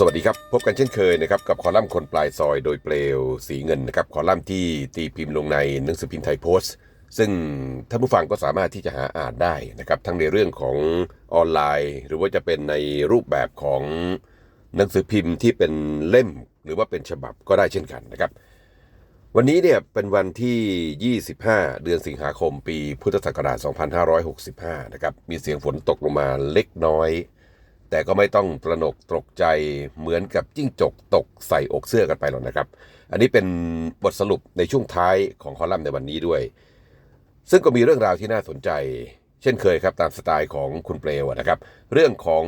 สวัสดีครับ พบกันเช่นเคยนะครับกับคอลัมน์คนปลายซอยโดยเปลวสีเงินนะครับคอลัมน์ที่ตีพิมพ์ลงในหนังสือพิมพ์ไทยโพสต์ ซึ่งท่านผู้ฟังก็สามารถที่จะหาอ่านได้นะครับทั้งในเรื่องของออนไลน์ หรือว่าจะเป็นในรูปแบบของหนังสือพิมพ์ที่เป็นเล่มหรือว่าเป็นฉบับก็ได้เช่นกันนะครับ วันนี้เนี่ยเป็นวันที่ 25 เดือนสิงหาคมปีพุทธศักราช 2565 นะครับมีเสียงฝนตกลงมาเล็กน้อย แต่ก็ไม่ต้องตระหนกตกใจเหมือนกับจิ้งจกตกใส่อกเสื้อกันไปหรอกนะครับ อันนี้เป็นบทสรุปในช่วงท้ายของคอลัมน์ในวันนี้ด้วย ซึ่งก็มีเรื่องราวที่น่าสนใจ เช่นเคยครับตามสไตล์ของคุณเปลวนะครับ เรื่องของ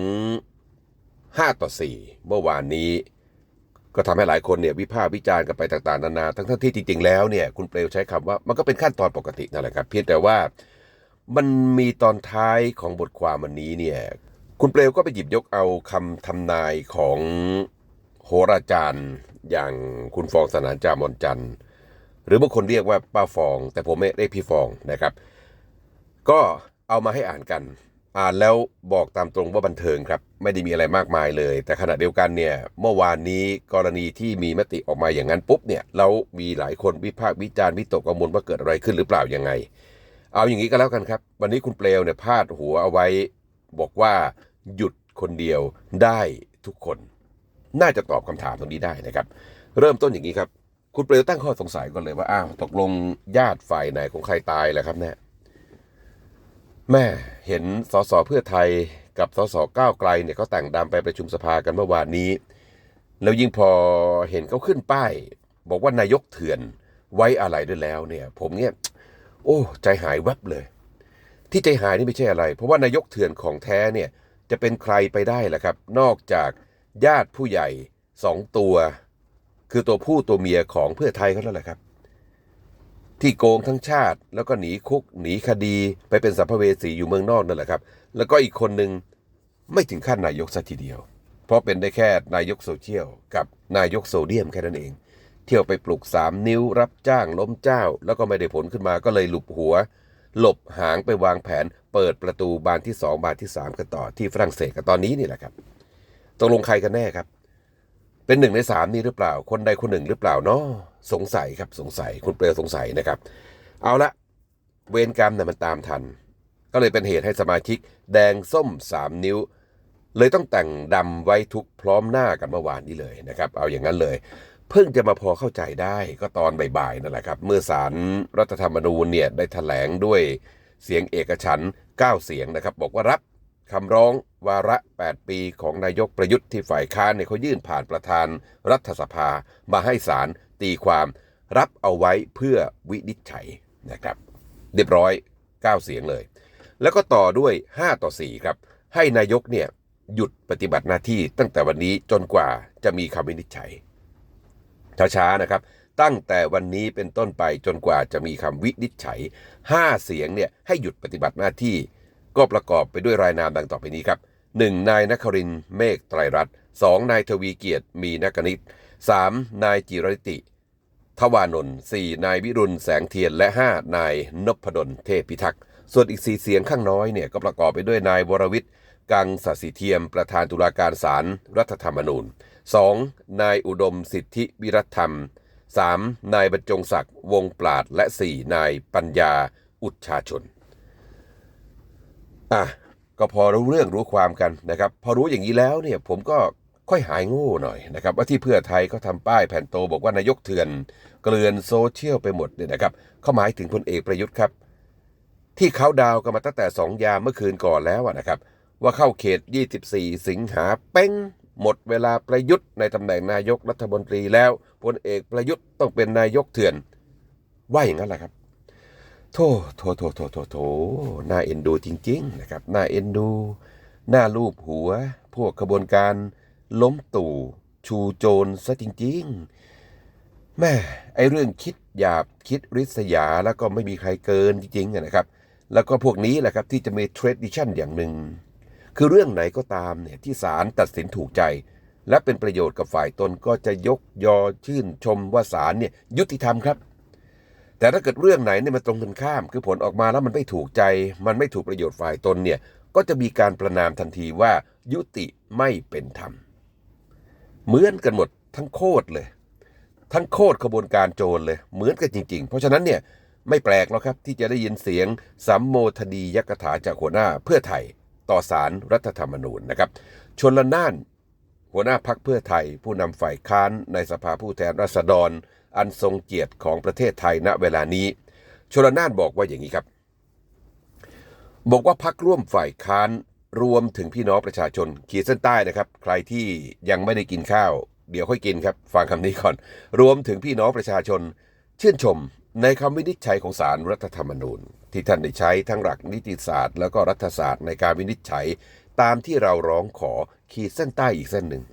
5 ต่อ 4 เมื่อวานนี้ ก็ทำให้หลายคนเนี่ยวิพากษ์วิจารณ์กันไปต่างๆนานา ทั้งๆที่จริงๆแล้วเนี่ยคุณเปลวใช้คำว่ามันก็เป็นขั้นตอนปกตินั่นแหละครับ เพียงแต่ว่ามันมีตอนท้ายของบทความวันนี้เนี่ย คุณเปลวก็ไปหยิบยกเอาคำทำนายของโหราจารย์ อย่างคุณฟองสนานจามอนจันทร์หรือบางคนเรียกว่าป้าฟอง แต่ผมไม่เรียกพี่ฟองนะครับ ก็เอามาให้อ่านกัน อ่านแล้วบอกตามตรงว่าบันเทิงครับ ไม่ได้มีอะไรมากมายเลย แต่ขณะเดียวกันเนี่ยเมื่อวานนี้กรณีที่มีมติออกมาอย่างนั้นปุ๊บเนี่ยเรามีหลายคนวิพากษ์วิจารณ์วิตกกังวลว่าเกิดอะไรขึ้นหรือเปล่ายังไง เอาอย่างนี้ก็แล้วกันครับ วันนี้คุณเปลวเนี่ยพาดหัวเอาไว้บอกว่า หยุดคนเดียวได้ทุกคน น่าจะตอบคำถามตรงนี้ได้นะครับ เริ่มต้นอย่างนี้ครับ คุณเปลวตั้งข้อสงสัยก่อนเลยว่าอ้าวตกลงญาติฝ่ายไหนของใครตายแหละครับเนี่ยแม่เห็นสสเพื่อไทยกับสสก้าวไกลเนี่ยเขาแต่งดำไปประชุมสภากันเมื่อวานนี้ แล้วยิ่งพอเห็นเขาขึ้นป้าย บอกว่านายกเถื่อนไว้อะไรด้วยแล้วเนี่ย ผมเนี่ยโอ้ ใจหายแวบเลย ที่ใจหายนี่ไม่ใช่อะไร เพราะว่านายกเถื่อนของแท้เนี่ย จะเป็นใครไปได้ล่ะครับ นอกจากญาติผู้ใหญ่สองตัว คือตัวผู้ตัวเมียของเพื่อไทยเขาแล้วแหละครับ ที่โกงทั้งชาติแล้วก็หนีคุกหนีคดีไปเป็นสัมภเวสีอยู่เมืองนอกนั่นแหละครับ แล้วก็อีกคนหนึ่งไม่ถึงขั้นนายกสัทีเดียว เพราะเป็นได้แค่นายกโซเชียลกับนายกโซเดียมแค่นั้นเอง เที่ยวไปปลุกสามนิ้วรับจ้างล้มเจ้า แล้วก็ไม่ได้ผลขึ้นมาก็เลยหลุบหัว หลบหางไปวางแผน เปิดประตูบานที่สองบานที่สามกันต่อที่ฝรั่งเศสกันตอนนี้นี่แหละครับตกลงใครกันแน่ครับ เป็นหนึ่งในสามนี้หรือเปล่า คนใดคนหนึ่งหรือเปล่าเนาะสงสัยครับสงสัยคุณเปลวสงสัยนะครับ เอาละเวรกรรมเนี่ยมันตามทัน ก็เลยเป็นเหตุให้สมาชิก แดงส้มสามนิ้ว เลยต้องแต่งดำไว้ทุกพร้อมหน้ากันเมื่อวานนี้เลยนะครับ เอาอย่างนั้นเลย เพิ่งจะมาพอเข้าใจได้ก็ตอนบ่ายๆนั่นแหละครับ เมื่อสารรัฐธรรมนูญเนี่ยได้แถลงด้วยเสียงเอกฉัน9 เสียงนะครับ บอกว่ารับคำร้องวาระ 8 ปีของนายกประยุทธ์ที่ฝ่ายค้านเนี่ยเขายื่นผ่านประธานรัฐสภา มาให้ศาลตีความรับเอาไว้เพื่อวินิจฉัยนะครับ เรียบร้อย 9 เสียงเลย แล้วก็ต่อด้วย 5 ต่อ 4 ครับ ให้นายกเนี่ยหยุดปฏิบัติหน้าที่ตั้งแต่วันนี้จนกว่าจะมีคำวินิจฉัย ช้าๆนะครับ ตั้งแต่วันนี้เป็นต้นไปจนกว่าจะมีคำวินิจฉัย 5 เสียงเนี่ยให้หยุดปฏิบัติหน้าที่ ก็ประกอบไปด้วยรายนามดังต่อไปนี้ครับ 1. นายนครินเมฆไตรรัตน์ 2. นายทวีเกียรติมีนักนิต 3. นายจิรติทวานนท์ 4. นายวิรุณแสงเทียนและ 5. นายนพดลเทพพิทักษ์ ส่วนอีก 4 เสียงข้างน้อยเนี่ยก็ประกอบไปด้วยนายวรวิทย์กังสศิเทียมประธานตุลาการศาลรรัฐธรรมนูญ 2. นายอุดมสิทธิวิรัตธรรม 3. นายบรรจงศักดิ์วงปราดและ 4. นายปัญญาอุชชาชน อะ ก็พอรู้เรื่องรู้ความกันนะครับ พอรู้อย่างนี้แล้วเนี่ยผมก็ค่อยหายโง่หน่อยนะครับ ว่าที่เพื่อไทยเขาทำป้ายแผ่นโตบอกว่านายกเถื่อน เกลื่อนโซเชียลไปหมดเนี่ยนะครับเขาหมายถึงพลเอกประยุทธ์ครับ ที่เขาดาวกันมาตั้งแต่สองยามเมื่อคืนก่อนแล้วนะครับ ว่าเข้าเขต 24 สิงหาเป้ง หมดเวลาประยุทธ์ในตำแหน่งนายกรัฐมนตรีแล้วพลเอกประยุทธ์ต้องเป็นนายกเถื่อน ว่าอย่างนั้นแหละครับโธ่โธ่โธ่โธ่โธ่โธ่น่าเอ็นดูจริง ๆ นะครับน่าเอ็นดูน่าลูบหัว พวกขบวนการล้มตู่ชูโจรซะจริง ๆแม่ไอเรื่องคิดหยาบคิดริษยาแล้วก็ไม่มีใครเกินจริงๆนะครับ แล้วก็พวกนี้แหละครับที่จะมี tradition อย่างหนึ่ง คือเรื่องไหนก็ตามเนี่ยที่ศาลตัดสินถูกใจ และเป็นประโยชน์กับฝ่ายตนก็จะยกยอชื่นชมว่าศาลเนี่ยยุติธรรมครับ แต่ถ้าเกิดเรื่องไหนเนี่ยมันตรงกันข้าม คือผลออกมาแล้วมันไม่ถูกใจ มันไม่ถูกประโยชน์ฝ่ายตนเนี่ยก็จะมีการประนามทันทีว่ายุติไม่เป็นธรรม เหมือนกันหมดทั้งโคตรเลย ทั้งโคตรขบวนการโจรเลย เหมือนกันจริง ๆ เพราะฉะนั้นเนี่ยไม่แปลกแล้วครับที่จะได้ยินเสียงสัมโมทดียกถาจากหัวหน้าเพื่อไทย ต่อสารรัฐธรรมนูญนะครับ ชนละนานหัวหน้าพักเพื่อไทย ผู้นำฝ่ายค้านในสภาผู้แทนราษฎร อันทรงเกียรติของประเทศไทยณเวลานี้ ชนละนานบอกว่าอย่างนี้ครับ บอกว่าพักร่วมฝ่ายค้านรวมถึงพี่น้องประชาชนขีดเส้นใต้นะครับ ใครที่ยังไม่ได้กินข้าว เดี๋ยวค่อยกินครับ ฟังคำนี้ก่อน รวมถึงพี่น้องประชาชน ชื่นชม ในคำวินิจฉัยของศาลรรัฐธรรมนูญ ที่ท่านได้ใช้ทั้งหลักนิติศาสตร์ แล้วก็รัฐศาสตร์ในการวินิจฉัยตามที่เราร้องขอขีดเส้นใต้อีกเส้นหนึ่ง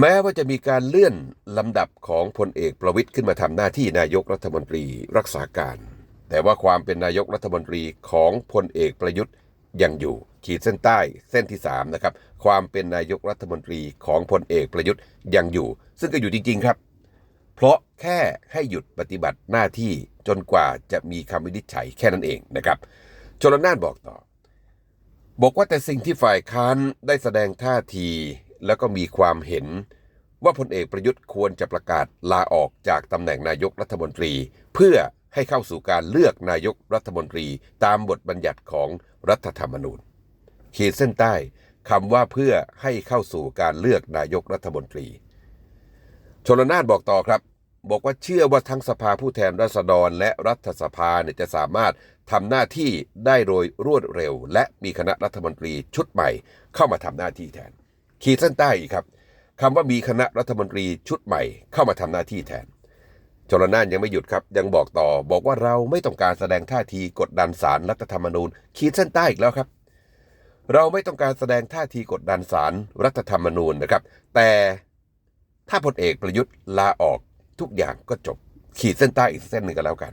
แม้ว่าจะมีการเลื่อนลำดับของพลเอกประวิตยขึ้นมาทำหน้าที่นายกรัฐมนตรีรักษาการ แต่ว่าความเป็นนายกรัฐมนตรีของพลเอกประยุทธ์ยังอยู่ขีดเส้นใต้เส้นที่3นะครับความเป็นนายกรัฐมนตรีของพลเอกประยุทธ์ยังอยู่ ซึ่งก็อยู่จริง ๆ ครับ เพราะแค่ให้หยุดปฏิบัติหน้าที่จนกว่าจะมีคำวินิจฉัยแค่นั้นเองนะครับชลนานบอกต่อ บอกว่าแต่สิ่งที่ฝ่ายค้านได้แสดงท่าที แล้วก็มีความเห็นว่าพลเอกประยุทธ์ควรจะประกาศลาออกจากตำแหน่งนายกรัฐมนตรี เพื่อให้เข้าสู่การเลือกนายกรัฐมนตรีตามบทบัญญัติของรัฐธรรมนูญ ขีดเส้นใต้คำว่าเพื่อให้เข้าสู่การเลือกนายกรัฐมนตรี ชลนานบอกต่อครับ บอกว่าเชื่อว่าทั้งสภาผู้แทนราษฎรและรัฐสภาเนี่ยจะสามารถทำหน้าที่ได้โดยรวดเร็ว และมีคณะรัฐมนตรีชุดใหม่ เข้ามาทำหน้าที่แทน ขีดเส้นใต้อีกครับคำว่ามีคณะรัฐมนตรีชุดใหม่ เข้ามาทำหน้าที่แทนจรนานยังไม่หยุดครับ ยังบอกต่อบอกว่าเราไม่ต้องการแสดงท่าทีกดดันสารรัฐธรรมนูญ ขีดเส้นใต้อีกแล้วครับ เราไม่ต้องการแสดงท่าทีกดดันสารรัฐธรรมนูญนะครับ แต่ ถ้าพลเอกประยุทธ์ลาออกทุกอย่างก็จบ ขีดเส้นใต้อีกเส้นหนึ่งก็แล้วกัน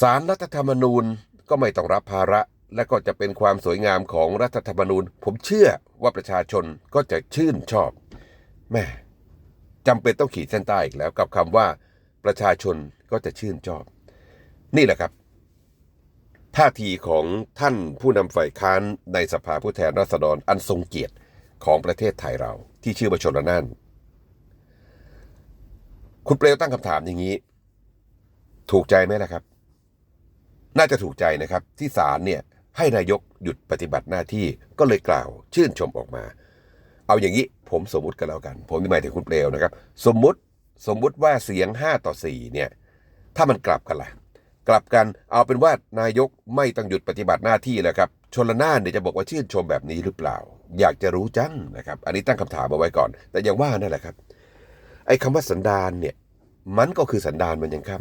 สารรัฐธรรมนูญก็ไม่ต้องรับภาระ และก็จะเป็นความสวยงามของรัฐธรรมนูญ ผมเชื่อว่าประชาชนก็จะชื่นชอบแม่จำเป็นต้องขีดเส้นใต้อีกแล้วกับคำว่า ประชาชนก็จะชื่นชอบ นี่แหละครับท่าทีของท่านผู้นำฝ่ายค้านในสภาผู้แทนราษฎรอันทรงเกียรติของประเทศไทยเราที่ชื่อว่าชนละนาน คุณเปลวตั้งคำถามอย่างนี้ ถูกใจไหมล่ะครับ น่าจะถูกใจนะครับ ที่ศาลเนี่ย ให้นายกหยุดปฏิบัติหน้าที่ก็เลยกล่าว ชื่นชมออกมา เอาอย่างนี้ผมสมมติกันแล้วกัน ผมหมายถึงคุณเปลวนะครับ สมมุติสมมุติว่าเสียง 5 ต่อ 4 เนี่ย ถ้ามันกลับกันล่ะ กลับกันเอาเป็นว่านายกไม่ต้องหยุดปฏิบัติหน้าที่แล้วครับชนละนานเนี่ยจะบอกว่าชื่นชมแบบนี้หรือเปล่า อยากจะรู้จังนะครับ อันนี้ตั้งคำถามมาไว้ก่อน แต่อย่างว่านั่นแหละครับ ไอ้คำว่าสันดานเนี่ย มันก็คือสันดานมันยังค่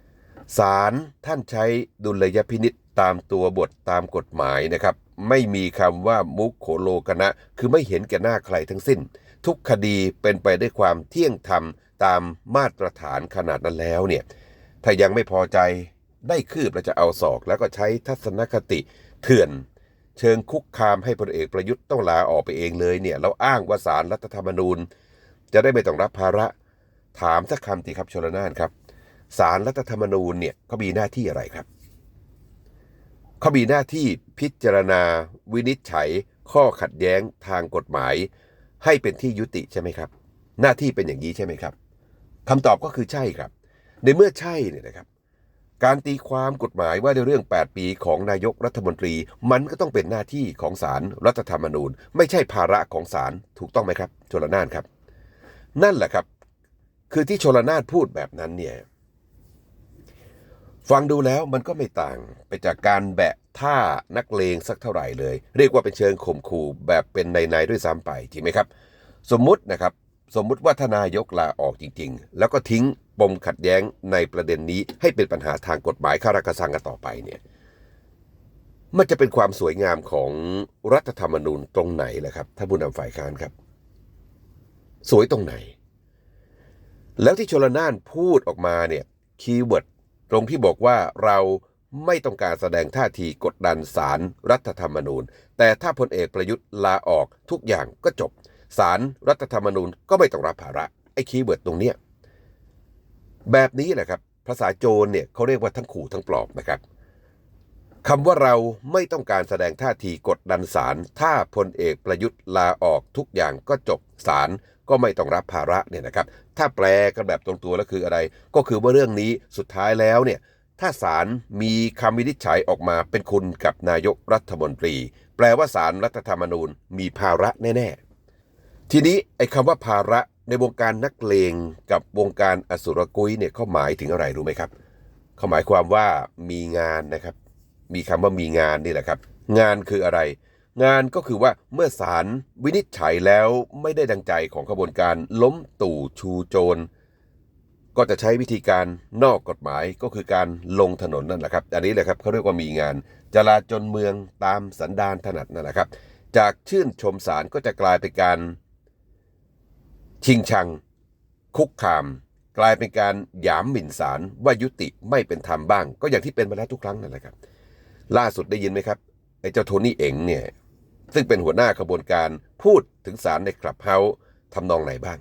ำศาลท่านใช้ดุลยพินิษตามตัวบทตามกฎหมายนะครับ ไม่มีคำว่ามุขโขโลกนะ คือไม่เห็นแก่หน้าใครทั้งสิ้น ทุกคดีเป็นไปด้วยความเที่ยงธรรมตามมาตรฐานขนาดนั้นแล้วเนี่ยถ้ายังไม่พอใจได้คืบเราจะเอาศอก แล้วก็ใช้ทัศนคติเถื่อนเชิงคุกคามให้พลเอกประยุทธ์ต้องลาออกไปเองเลยเนี่ยเราอ้างว่าสารรัฐธรรมนูญ จะได้ไม่ต้องรับภาระ ถามสักคำสิครับชลนานครับสารรัฐธรรมนูญเนี่ยเขามีหน้าที่อะไรครับเขามีหน้าที่พิจารณา วินิจฉัย ข้อขัดแย้งทางกฎหมาย ให้เป็นที่ยุติใช่ไหมครับ หน้าที่เป็นอย่างนี้ใช่ไหมครับคำตอบก็คือใช่ครับ ในเมื่อใช่เนี่ยนะครับ การตีความกฎหมายว่าในเรื่อง 8 ปีของนายกรัฐมนตรี มันก็ต้องเป็นหน้าที่ของศาลรรัฐธรรมนูญ ไม่ใช่ภาระของศาลถูกต้องไหมครับชลนานครับ นั่นแหละครับ คือที่ชลนานพูดแบบนั้นเนี่ย ฟังดูแล้วมันก็ไม่ต่างไปจากการแบะท่านักเลงสักเท่าไหร่เลย เรียกว่าเป็นเชิงข่มขู่แบบเป็นในๆด้วยซ้ำไปจริงไหมครับ สมมุตินะครับ สมมุติว่าทนายกลาออกจริง ๆ แล้วก็ทิ้งปมขัดแย้งในประเด็นนี้ให้เป็นปัญหาทางกฎหมายข้าราชการกันต่อไปเนี่ยมันจะเป็นความสวยงามของรัฐธรรมนูญตรงไหนล่ะครับท่านผู้นำฝ่ายค้านครับ สวยตรงไหน แล้วที่ชลนานพูดออกมาเนี่ยคีย์เวิร์ดตรงที่บอกว่าเราไม่ต้องการแสดงท่าทีกดดันสารรัฐธรรมนูญ แต่ถ้าพลเอกประยุทธ์ลาออกทุกอย่างก็จบสารรัฐธรรมนูญก็ไม่ต้องรับภาระไอ้คีย์เวิร์ดตรงเนี้ยแบบนี้แหละครับ ภาษาโจรเนี่ยเขาเรียกว่าทั้งขู่ทั้งปลอบนะครับคำว่าเราไม่ต้องการแสดงท่าทีกดดันศาลถ้าพลเอกประยุทธ์ลาออกทุกอย่างก็จบศาล ก็ไม่ต้องรับภาระเนี่ยนะครับ ถ้าแปลกันแบบตรงตัวแล้วคืออะไร ก็คือว่าเรื่องนี้สุดท้ายแล้วเนี่ยถ้าศาลมีคำวินิจฉัยออกมาเป็นคุณกับนายกรัฐมนตรี แปลว่าศาลรัฐธรรมนูญมีภาระแน่ ๆ ทีนี้ไอ้คำว่าภาระในวงการนักเลงกับวงการอสุรกุยเนี่ยเขาหมายถึงอะไรรู้ไหมครับเขาหมายความว่ามีงานนะครับ มีคำว่ามีงานนี่แหละครับ งานคืออะไร งานก็คือว่าเมื่อศาลวินิจฉัยแล้วไม่ได้ดังใจของขบวนการล้มตู่ชูโจร ก็จะใช้วิธีการนอกกฎหมายก็คือการลงถนนนั่นแหละครับ อันนี้แหละครับเขาเรียกว่ามีงาน จลาจลเมืองตามสันดานถนัดนั่นแหละครับ จากชื่นชมศาลก็จะกลายเป็นการ ชิงชัง คุกคาม กลายเป็นการหยามหมิ่นศาลว่ายุติไม่เป็นธรรมบ้าง ก็อย่างที่เป็นมาแล้วทุกครั้งนั่นแหละครับ ล่าสุดได้ยินไหมครับ ไอ้เจ้าโทนี่เอ๋งเนี่ย ซึ่งเป็นหัวหน้าขบวนการพูดถึงศาลในคลับเฮาส์ทำนองไหนบ้าง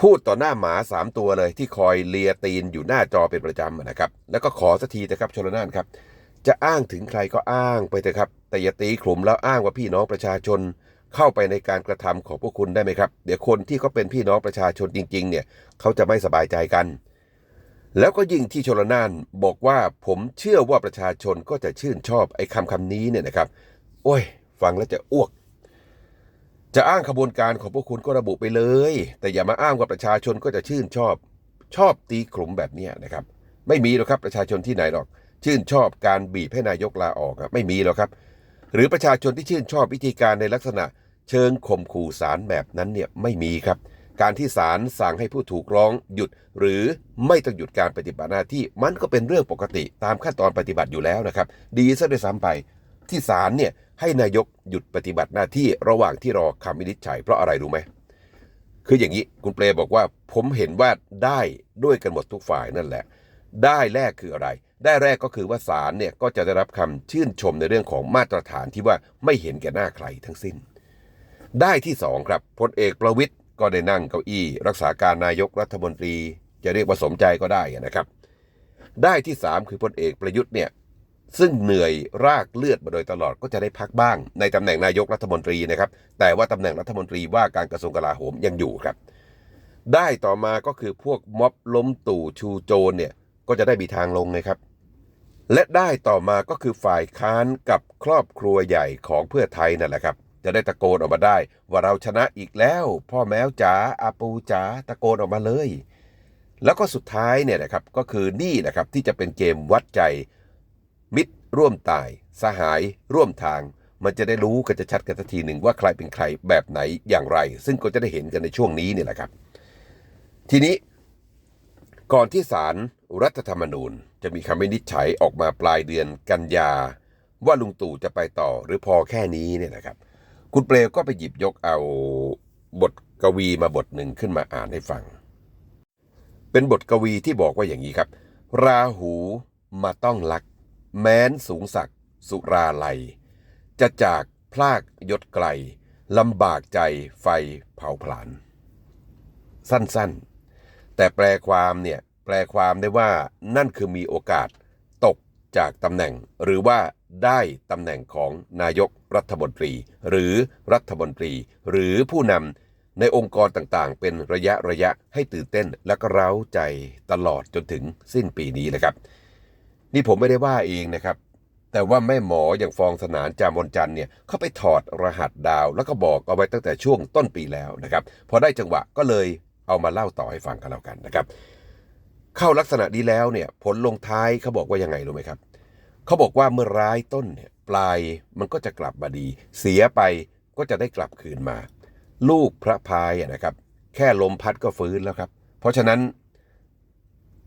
พูดต่อหน้าหมาสามตัวเลยที่คอยเลียตีนอยู่หน้าจอเป็นประจำนะครับ แล้วก็ขอสักทีนะครับชลนานครับ จะอ้างถึงใครก็อ้างไปเถอะครับ แต่อย่าตีขลุ่มแล้วอ้างว่าพี่น้องประชาชนเข้าไปในการกระทำของพวกคุณได้ไหมครับ เดี๋ยวคนที่เขาเป็นพี่น้องประชาชนจริง ๆ เนี่ยเขาจะไม่สบายใจกัน แล้วก็ยิ่งที่ชลนานบอกว่าผมเชื่อว่าประชาชนก็จะชื่นชอบไอ้คำคำนี้เนี่ยนะครับ โอ้ย ฟังแล้วจะอ้วก จะอ้างขบวนการของพวกคุณก็ระบุไปเลย แต่อย่ามาอ้างว่าประชาชนก็จะชื่นชอบ ชอบตีขลุ่มแบบนี้นะครับ ไม่มีหรอกครับประชาชนที่ไหนหรอก ชื่นชอบการบีบให้นายกลาออกไม่มีหรอกครับ หรือประชาชนที่ชื่นชอบวิธีการในลักษณะ เชิงข่มขู่ศาลแบบนั้นเนี่ยไม่มีครับ การที่ศาลสั่งให้ผู้ถูกร้องหยุด หรือไม่ต้องหยุดการปฏิบัติหน้าที่มันก็เป็นเรื่องปกติตามขั้นตอนปฏิบัติอยู่แล้วนะครับ ดีซะด้วยซ้ำไป ที่ศาลเนี่ยให้นายกหยุดปฏิบัติหน้าที่ระหว่างที่รอคำวินิจฉัยเพราะอะไรรู้ไหมคืออย่างนี้คุณเปรบอกว่าผมเห็นว่าได้ด้วยกันหมดทุกฝ่ายนั่นแหละ ได้แรกคืออะไร ได้แรกก็คือว่าศาลเนี่ยก็จะได้รับคำชื่นชมในเรื่องของมาตรฐานที่ว่าไม่เห็นแก่หน้าใครทั้งสิ้น ได้ที่สองครับพลเอกประวิตย ก็ได้นั่งเก้าอี้รักษาการนายกรัฐมนตรี จะเรียกว่าสมใจก็ได้นะครับ ได้ที่สามคือพลเอกประยุทธ์เนี่ยซึ่งเหนื่อยรากเลือดมาโดยตลอดก็จะได้พักบ้าง ในตำแหน่งนายกรัฐมนตรีนะครับ แต่ว่าตำแหน่งรัฐมนตรีว่าการกระทรวงกลาโหมยังอยู่ครับ ได้ต่อมาก็คือพวกม็อบล้มตู่ชูโจรเนี่ยก็จะได้มีทางลงนะครับ และได้ต่อมาก็คือฝ่ายค้านกับครอบครัวใหญ่ของเพื่อไทยนั่นแหละครับ จะได้ตะโกนออกมาได้ ว่าเราชนะอีกแล้ว พ่อแมวจ๋าอาปูจ๋าตะโกนออกมาเลย แล้วก็สุดท้ายเนี่ยนะครับก็คือนี่นะครับที่จะเป็นเกมวัดใจ มิตรร่วมตาย สหาย ร่วมทาง มันจะได้รู้กันจะชัดกันสักทีหนึ่งว่าใครเป็นใครแบบไหนอย่างไร ซึ่งก็จะได้เห็นกันในช่วงนี้นี่แหละครับ ทีนี้ก่อนที่ศาลรัฐธรรมนูญ จะมีคำวินิจฉัยออกมาปลายเดือนกันยา ว่าลุงตู่จะไปต่อหรือพอแค่นี้เนี่ยนะครับ คุณเปลวก็ไปหยิบยกเอาบทกวีมาบทหนึ่งขึ้นมาอ่านให้ฟัง เป็นบทกวีที่บอกว่าอย่างนี้ครับ ราหูมาต้องลัก แม้นสูงศักสุราลัย จะจากพลากยศไกลลำบากใจไฟเผาผลาญสั้นๆ แต่แปลความเนี่ยแปลความได้ว่านั่นคือมีโอกาสตกจากตำแหน่ง หรือว่า ได้ตำแหน่งของนายกรัฐมนตรี หรือรัฐมนตรี หรือผู้นำในองค์กรต่างๆ เป็นระยะระยะให้ตื่นเต้นและก็เร้าใจตลอดจนถึงสิ้นปีนี้เลยครับ นี่ผมไม่ได้ว่าเองนะครับ แต่ว่าแม่หมออย่างฟองสนานจามนจันเนี่ยเขาไปถอดรหัสดาว แล้วก็บอกเอาไว้ตั้งแต่ช่วงต้นปีแล้วนะครับ พอได้จังหวะก็เลยเอามาเล่าต่อให้ฟังกันแล้วกันนะครับ เข้าลักษณะนี้แล้วเนี่ยผลลงท้ายเขาบอกว่ายังไงรู้ไหมครับ เขาบอกว่าเมื่อร้ายต้นเนี่ยปลายมันก็จะกลับมาดี เสียไปก็จะได้กลับคืนมา ลูกพระพายนะครับ แค่ลมพัดก็ฟื้นแล้วครับ เพราะฉะนั้น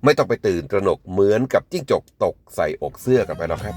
ไม่ต้องไปตื่นตระหนกเหมือนกับจิ้งจกตกใส่อกเสื้อกันไปหรอกครับ